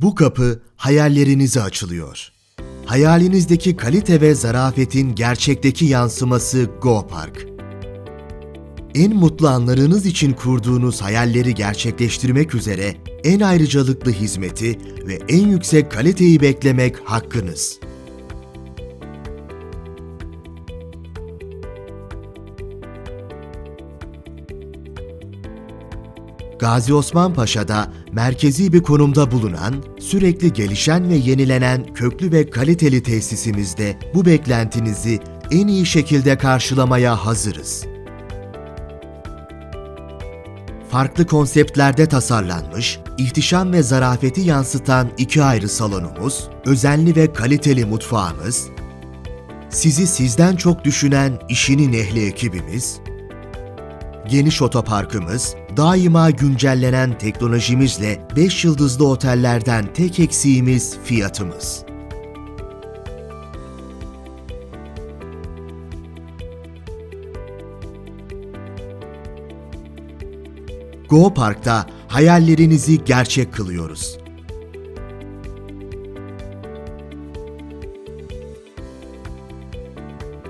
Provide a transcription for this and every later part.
Bu kapı hayallerinize açılıyor. Hayalinizdeki kalite ve zarafetin gerçekteki yansıması Go Park. En mutlu anlarınız için kurduğunuz hayalleri gerçekleştirmek üzere en ayrıcalıklı hizmeti ve en yüksek kaliteyi beklemek hakkınız. Gazi Osman Paşa'da merkezi bir konumda bulunan, sürekli gelişen ve yenilenen köklü ve kaliteli tesisimizde bu beklentinizi en iyi şekilde karşılamaya hazırız. Farklı konseptlerde tasarlanmış, ihtişam ve zarafeti yansıtan iki ayrı salonumuz, özenli ve kaliteli mutfağımız, sizi sizden çok düşünen işinin ehli ekibimiz, geniş otoparkımız, daima güncellenen teknolojimizle 5 yıldızlı otellerden tek eksiğimiz fiyatımız. Go Park'ta hayallerinizi gerçek kılıyoruz.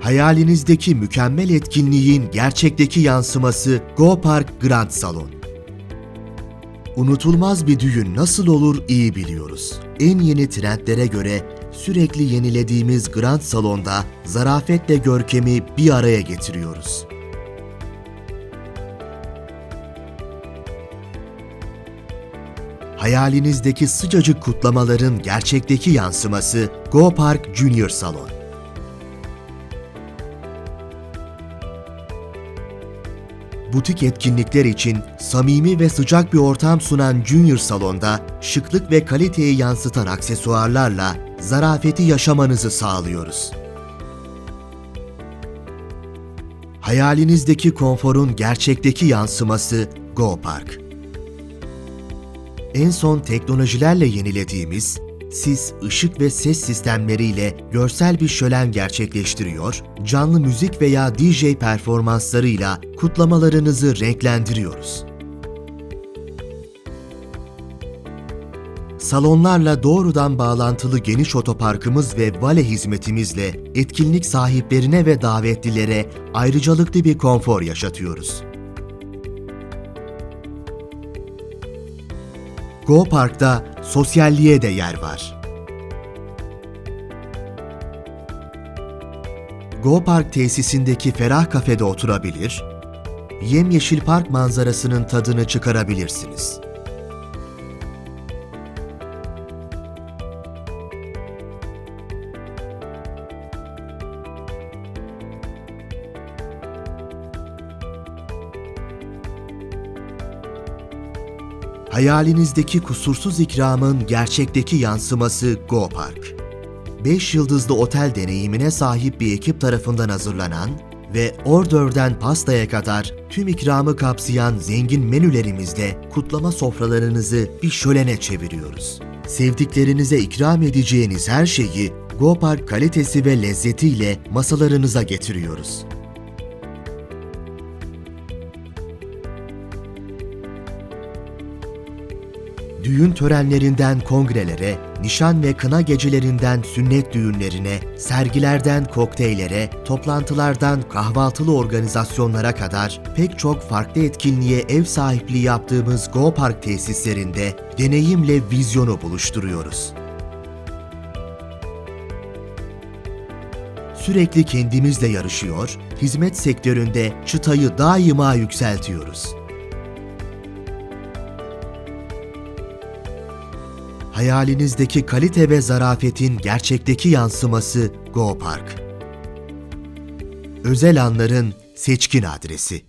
Hayalinizdeki mükemmel etkinliğin gerçekteki yansıması Go Park Grand Salon. Unutulmaz bir düğün nasıl olur iyi biliyoruz. En yeni trendlere göre sürekli yenilediğimiz Grand Salon'da zarafetle görkemi bir araya getiriyoruz. Hayalinizdeki sıcacık kutlamaların gerçekteki yansıması Go Park Junior Salon. Butik etkinlikler için samimi ve sıcak bir ortam sunan Junior Salon'da şıklık ve kaliteyi yansıtan aksesuarlarla zarafeti yaşamanızı sağlıyoruz. Hayalinizdeki konforun gerçekteki yansıması Go Park. En son teknolojilerle yenilediğimiz siz ışık ve ses sistemleriyle görsel bir şölen gerçekleştiriyor, canlı müzik veya DJ performanslarıyla kutlamalarınızı renklendiriyoruz. Salonlarla doğrudan bağlantılı geniş otoparkımız ve vale hizmetimizle etkinlik sahiplerine ve davetlilere ayrıcalıklı bir konfor yaşatıyoruz. Go Park'ta sosyalliğe de yer var. Go Park tesisindeki ferah kafede oturabilir, yemyeşil park manzarasının tadını çıkarabilirsiniz. Hayalinizdeki kusursuz ikramın gerçekteki yansıması Go Park. 5 yıldızlı otel deneyimine sahip bir ekip tarafından hazırlanan ve ordörden pastaya kadar tüm ikramı kapsayan zengin menülerimizde kutlama sofralarınızı bir şölene çeviriyoruz. Sevdiklerinize ikram edeceğiniz her şeyi Go Park kalitesi ve lezzetiyle masalarınıza getiriyoruz. Düğün törenlerinden kongrelere, nişan ve kına gecelerinden sünnet düğünlerine, sergilerden kokteyllere, toplantılardan kahvaltılı organizasyonlara kadar pek çok farklı etkinliğe ev sahipliği yaptığımız Go Park tesislerinde deneyimle vizyonu buluşturuyoruz. Sürekli kendimizle yarışıyor, hizmet sektöründe çıtayı daima yükseltiyoruz. Hayalinizdeki kalite ve zarafetin gerçekteki yansıması Go Park. Özel anların seçkin adresi.